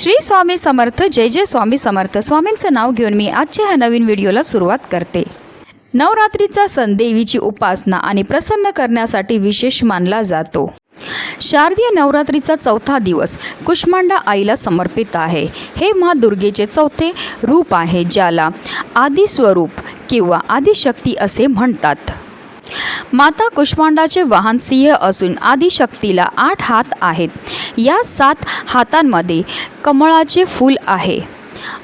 श्री स्वामी समर्थ जय जय स्वामी समर्थ. स्वामींचं नाव घेऊन मी आजच्या ह्या नवीन व्हिडिओला सुरुवात करते. नवरात्रीचा सण देवीची उपासना आणि प्रसन्न करण्यासाठी विशेष मानला जातो. शारदीय नवरात्रीचा चौथा दिवस कुष्मांडा आईला समर्पित आहे. हे मा दुर्गेचे चौथे रूप आहे ज्याला आदिस्वरूप किंवा आदिशक्ती असे म्हणतात. माता कुष्मांडाचे वाहन सिंह असून आदिशक्तीला आठ हात आहेत. या सात हातांमध्ये कमळाचे फूल आहे.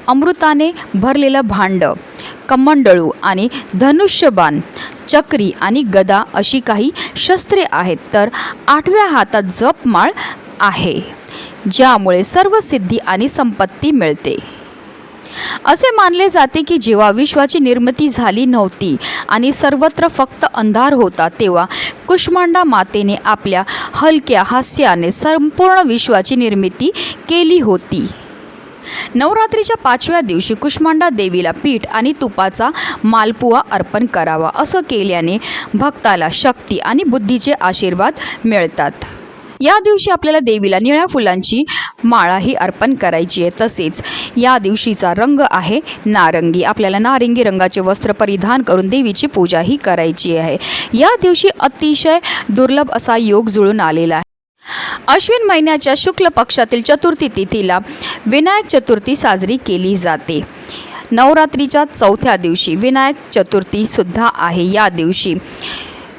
अमृताने भरलेलं भांड कमंडळू आणि धनुष्यबाण चक्री आणि गदा अशी काही शस्त्रे आहेत तर आठव्या हातात जपमाळ आहे ज्यामुळे सर्व सिद्धी आणि संपत्ती मिळते. असे मानले जाते की जेव्हा विश्वाची निर्मिती झाली नव्हती आणि सर्वत्र फक्त अंधार होता तेव्हा कुष्मांडा मातेने आपल्या हलक्या हास्याने संपूर्ण विश्वाची निर्मिती केली होती. नवरात्रीच्या पाचव्या दिवशी कुष्मांडा देवीला पीठ आणि तुपाचा मालपुवा अर्पण करावा असं केल्याने भक्ताला शक्ती आणि बुद्धीचे आशीर्वाद मिळतात. या दिवशी आपल्याला देवीला निळ्या फुलांची माळाही अर्पण करायची आहे तसेच या दिवशीचा रंग आहे नारंगी. आपल्याला नारंगी रंगाचे वस्त्र परिधान करून देवीची पूजाही करायची आहे. या दिवशी अतिशय दुर्लभ असा योग जुळून आलेला आहे. अश्विन महिन्याच्या शुक्ल पक्षातील चतुर्थी तिथीला विनायक चतुर्थी साजरी केली जाते. नवरात्रीच्या चौथ्या दिवशी विनायक चतुर्थीसुद्धा आहे. या दिवशी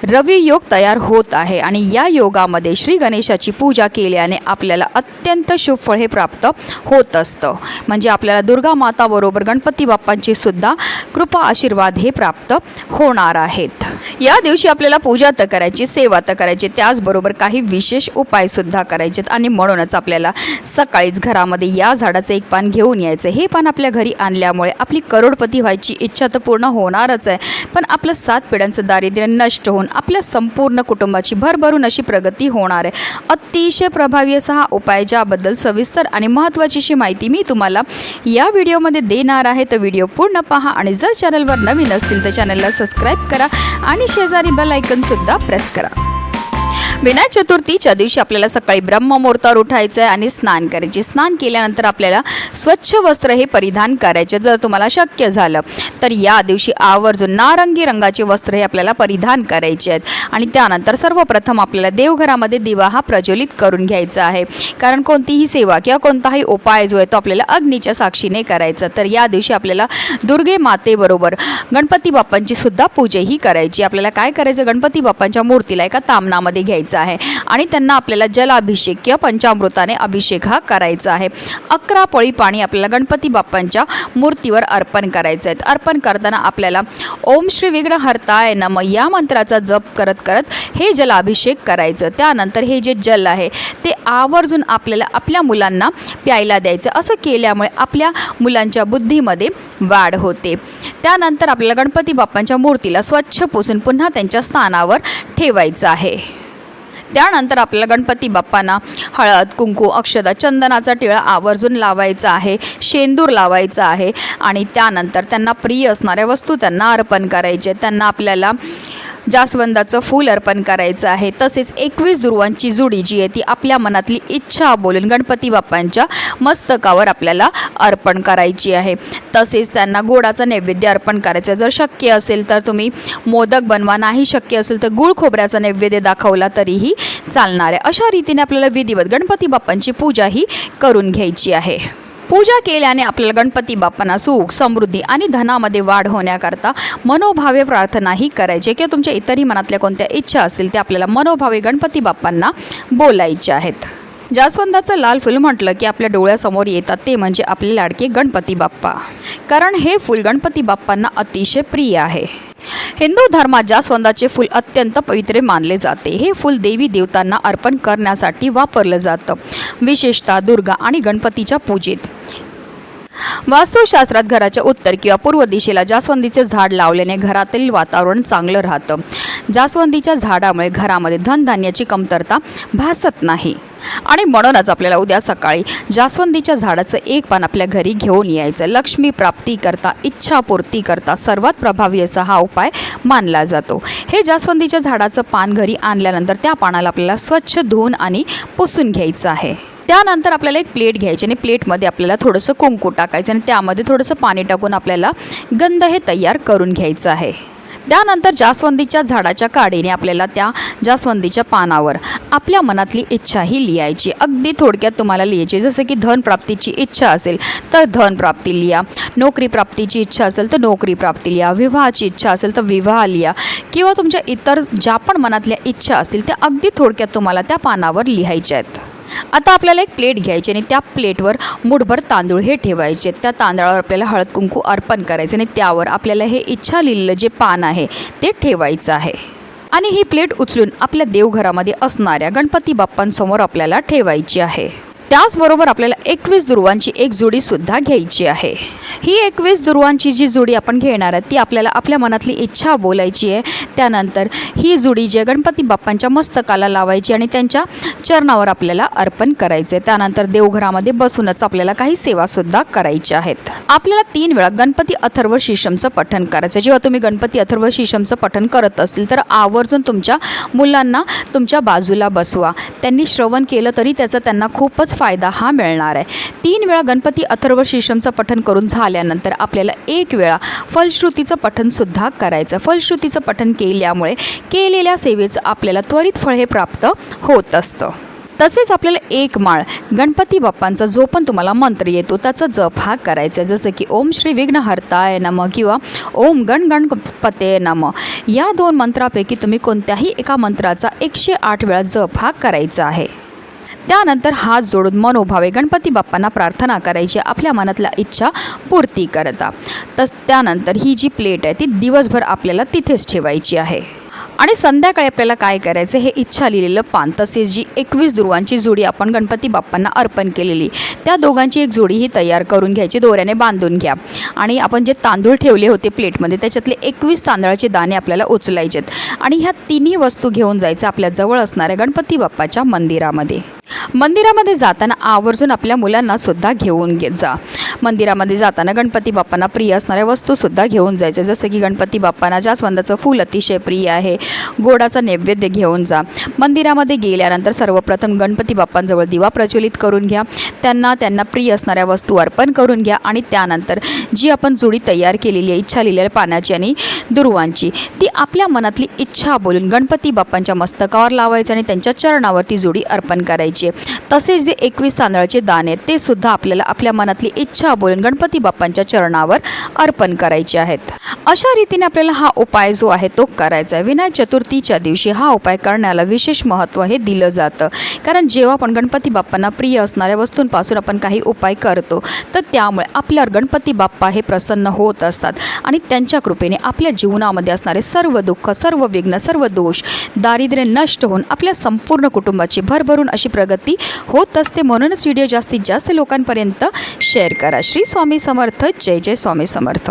रवी योग तयार होत आहे आणि या योगामध्ये श्री गणेशाची पूजा केल्याने आपल्याला अत्यंत शुभ फळ हे प्राप्त होत असतं. म्हणजे आपल्याला दुर्गा माताबरोबर गणपती बाप्पांची सुद्धा कृपा आशीर्वाद हे प्राप्त होणार आहेत. या दिवशी आपल्याला पूजा तर करायची सेवा तर करायची त्याचबरोबर काही विशेष उपायसुद्धा करायचे आणि म्हणूनच आपल्याला सकाळीच घरामध्ये या झाडाचं एक पान घेऊन यायचं. हे पान आपल्या घरी आणल्यामुळे आपली करोडपती व्हायची इच्छा तर पूर्ण होणारच आहे. पण आपलं सात पिढ्यांचं दारिद्र्य नष्ट होऊन आपल्या संपूर्ण कुटुंबाची भरभरून अशी प्रगती होणार आहे. अतिशय प्रभावी असा हा उपाय ज्याबद्दल सविस्तर आणि महत्त्वाची अशी माहिती मी तुम्हाला या व्हिडिओमध्ये देणार आहे. तर व्हिडिओ पूर्ण पहा आणि जर चॅनलवर नवीन असतील तर चॅनलला सबस्क्राईब करा आणि शेजारी बेल आयकनसुद्धा प्रेस करा. विनायक चतुर्थीच्या दिवशी आपल्याला सकाळी ब्रह्ममुहूर्तावर उठायचं आहे आणि स्नान करायचे. स्नान केल्यानंतर आपल्याला स्वच्छ वस्त्र हे परिधान करायचे जर तुम्हाला शक्य झालं. तर या दिवशी आवर्जून नारंगी रंगाचे वस्त्र हे आपल्याला परिधान करायचे आहेत. आणि त्यानंतर सर्वप्रथम आपल्याला देवघरामध्ये दिवा हा प्रज्वलित करून घ्यायचा आहे. कारण कोणतीही सेवा किंवा कोणताही उपाय जो आहे तो आपल्याला अग्नीच्या साक्षीने करायचा तर या दिवशी आपल्याला दुर्गे मातेबरोबर गणपती बाप्पांची सुद्धा पूजाही करायची. आपल्याला काय करायचं? गणपती बाप्पांच्या मूर्तीला एका तामनामध्ये घ्यायचं. आहे. आणि त्यांना आपल्याला जलाभिषेक किंवा पंचामृताने अभिषेक हा करायचा आहे. अकरा पळी पाणी आपल्याला गणपती बाप्पांच्या मूर्तीवर अर्पण करायचं आहे. अर्पण करताना आपल्याला ओम श्री विघ्न हरताय नम या मंत्राचा जप करत करत हे जलाभिषेक करायचं. त्यानंतर हे जे जल आहे ते आवर्जून आपल्याला आपल्या मुलांना प्यायला द्यायचं. असं केल्यामुळे आपल्या मुलांच्या बुद्धीमध्ये वाढ होते. त्यानंतर आपल्याला गणपती बाप्पांच्या मूर्तीला स्वच्छ पुसून पुन्हा त्यांच्या स्थानावर ठेवायचं आहे. त्यानंतर आपल्याला गणपती बाप्पांना हळद कुंकू अक्षदा चंदनाचा टिळा आवर्जून लावायचा आहे शेंदूर लावायचा आहे आणि त्यानंतर त्यांना प्रिय असणाऱ्या वस्तू त्यांना अर्पण करायचे. त्यांना आपल्याला जास्वंदाचं फूल अर्पण करायचं आहे. तसेच एकवीस दुर्वांची जुडी जी आहे ती आपल्या मनातली इच्छा बोलून गणपती बाप्पांच्या मस्तकावर आपल्याला अर्पण करायची आहे. तसेच त्यांना गोडाचा नैवेद्य अर्पण करायचं जर शक्य असेल तर तुम्ही मोदक बनवा नाही शक्य असेल तर गुळ खोबऱ्याचा नैवेद्य दाखवला तरीही चालणार आहे. अशा रीतीने आपल्याला विधिवत गणपती बाप्पांची पूजा ही करून घ्यायची आहे. पूजा केल्याने आपल्याला गणपती बाप्पांना सुख समृद्धी आणि धनामध्ये वाढ होण्याकरता मनोभावे प्रार्थनाही करायची. किंवा तुमच्या इतरही मनातल्या कोणत्या इच्छा असतील त्या आपल्याला मनोभावे गणपती बाप्पांना बोलायच्या आहेत. जास्वंदाचं लाल फुल म्हटलं की आपल्या डोळ्यासमोर येतात ते म्हणजे आपले लाडके गणपती बाप्पा. कारण हे फुल गणपती बाप्पांना अतिशय प्रिय आहे. हिंदू धर्मात जास्वंदाचे फूल अत्यंत पवित्र मानले जाते. हे फूल देवी देवतांना अर्पण करण्यासाठी वापरलं जातं. विशेषतः दुर्गा आणि गणपतीच्या पूजेत. वास्तुशास्त्रात घराच्या उत्तर किंवा पूर्व दिशेला जास्वंदीचे झाड लावल्याने घरातील वातावरण चांगलं राहतं. जास्वंदीच्या झाडामुळे घरामध्ये धनधान्याची कमतरता भासत नाही. आणि म्हणूनच आपल्याला उद्या सकाळी जास्वंदीच्या झाडाचं एक पान आपल्या घरी घेऊन यायचं. लक्ष्मी प्राप्ती करता इच्छापूर्ती करता सर्वात प्रभावी असा हा उपाय मानला जातो. हे जास्वंदीच्या झाडाचं पान घरी आणल्यानंतर त्या पानाला आपल्याला स्वच्छ धुवून आणि पुसून घ्यायचं आहे. त्यानंतर आपल्याला एक प्लेट घ्यायची आणि प्लेटमध्ये आपल्याला थोडंसं कुंकू टाकायचं आणि त्यामध्ये थोडंसं पाणी टाकून आपल्याला गंध हे तयार करून घ्यायचं आहे. त्यानंतर जास्वंदीच्या झाडाच्या काडीने आपल्याला त्या जास्वंदीच्या पानावर आपल्या मनातली इच्छा ही लिहायची. अगदी थोडक्यात तुम्हाला लिहायची. जसं की धन प्राप्तीची इच्छा असेल तर धनप्राप्ती लिहा. नोकरी प्राप्तीची इच्छा असेल तर नोकरी प्राप्ती लिहा. विवाहाची इच्छा असेल तर विवाह लिहा. किंवा तुमच्या इतर ज्या पण मनातल्या इच्छा असतील त्या अगदी थोडक्यात तुम्हाला त्या पानावर लिहायच्या आहेत. आता आपल्याला एक प्लेट घ्यायची आणि त्या प्लेटवर मुठभर तांदूळ हे ठेवायचे. त्या तांदळावर आपल्याला हळद कुंकू अर्पण करायचं आणि त्यावर आपल्याला हे इच्छा लिहिलेलं जे पान आहे ते ठेवायचं आहे. आणि ही प्लेट उचलून आपल्या देवघरामध्ये असणाऱ्या गणपती बाप्पांसमोर आपल्याला ठेवायची आहे. त्याचबरोबर आपल्याला एकवीस दुर्वांची एक जोडी सुद्धा घ्यायची आहे ही एकवीस दुर्वांची जी जोडी आपण घेणार आहे ती आपल्याला आपल्या मनातली इच्छा बोलायची आहे त्यानंतर ही जोडी जी गणपती बाप्पांच्या मस्तकाला लावायची आणि त्यांच्या चरणावर आपल्याला अर्पण करायचे आहे. त्यानंतर देवघरामध्ये बसूनच आपल्याला काही सेवासुद्धा करायच्या आहेत आपल्याला तीन वेळा गणपती अथर्व शिशमचं पठण करायचं आहे. जेव्हा तुम्ही गणपती अथर्व शिशमचं पठण करत असतील तर आवर्जून तुमच्या मुलांना तुमच्या बाजूला बसवा त्यांनी श्रवण केलं तरी त्याचा त्यांना खूपच फायदा हा मिळणार आहे. तीन वेळा गणपती अथर्व शीर्षमचं पठन करून झाल्यानंतर आपल्याला एक वेळा फलश्रुतीचं पठनसुद्धा करायचं. फलश्रुतीचं पठन केल्यामुळे केलेल्या सेवेचं आपल्याला त्वरित फळ हे प्राप्त होत असतं. तसेच आपल्याला एक माळ गणपती बाप्पांचा जो पण तुम्हाला मंत्र येतो त्याचा जप हा करायचा. आहे जसं की ओम श्री विघ्नहर्ताय नम किंवा ओम गण गणपते नम. या दोन मंत्रापैकी तुम्ही कोणत्याही एका मंत्राचा एकशे आठ वेळा जप हा करायचा आहे. त्यानंतर हात जोडून मनोभावे गणपती बाप्पांना प्रार्थना करायची आपल्या मनातल्या इच्छा पूर्ती करता. तस त्यानंतर ही जी प्लेट आहे ती दिवसभर आपल्याला तिथेच ठेवायची आहे. आणि संध्याकाळी आपल्याला काय करायचं हे इच्छा लिहिलेलं पान. तसेच जी एकवीस दुर्वांची जोडी आपण गणपती बाप्पांना अर्पण केलेली त्या दोघांची एक जोडी ही तयार करून घ्यायची दोऱ्याने बांधून घ्या. आणि आपण जे तांदूळ ठेवले होते प्लेटमध्ये त्याच्यातले एकवीस तांदळाचे दाणे आपल्याला उचलायचे आणि ह्या तिन्ही वस्तू घेऊन जायचं आपल्या जवळ असणाऱ्या गणपती बाप्पाच्या मंदिरामध्ये. मंदिरामध्ये जाताना आवर्जून आपल्या मुलांना सुद्धा घेऊन गे जा. मंदिरामध्ये जाताना गणपती बाप्पांना प्रिय असणाऱ्या वस्तूसुद्धा घेऊन जायचे. जसं की गणपती बाप्पांना जास्वंदाचं फूल अतिशय प्रिय आहे गोडाचा नैवेद्य घेऊन जा. मंदिरामध्ये गेल्यानंतर सर्वप्रथम गणपती बाप्पांजवळ दिवा प्रज्वलित करून घ्या. त्यांना त्यांना प्रिय असणाऱ्या वस्तू अर्पण करून घ्या आणि त्यानंतर जी आपण जुडी तयार केलेली आहे इच्छा लिहिलेल्या पानाची आणि दुर्वांची ती आपल्या मनातली इच्छा बोलून गणपती बाप्पांच्या मस्तकावर लावायची आणि त्यांच्या चरणावर ती जोडी अर्पण करायची. आहे तसेच जे एकवीस तांदळाचे दाणे आहेत ते सुद्धा आपल्याला आपल्या मनातली इच्छा बोलून गणपती बाप्पांच्या चरणावर अर्पण करायचे आहेत. अशा रीतीने आपल्याला हा उपाय जो आहे तो करायचा आहे. विनायक चतुर्थीच्या दिवशी हा उपाय करण्याला विशेष महत्त्व हे दिलं जातं. कारण जेव्हा आपण गणपती बाप्पांना प्रिय असणाऱ्या वस्तूंपासून आपण काही उपाय करतो तर त्यामुळे आपल्यावर गणपती बाप्पा हे प्रसन्न होत असतात. आणि त्यांच्या कृपेने आपल्या जीवनामध्ये असणारे सर्व दुःख सर्व विघ्न सर्व दोष दारिद्र्य नष्ट होऊन आपल्या संपूर्ण कुटुंबाची भरभरून अशी प्रगती होत असते म्हणूनच व्हिडिओ जास्तीत जास्त लोकांपर्यंत शेअर करा. श्री स्वामी समर्थ. जय जय स्वामी समर्थ.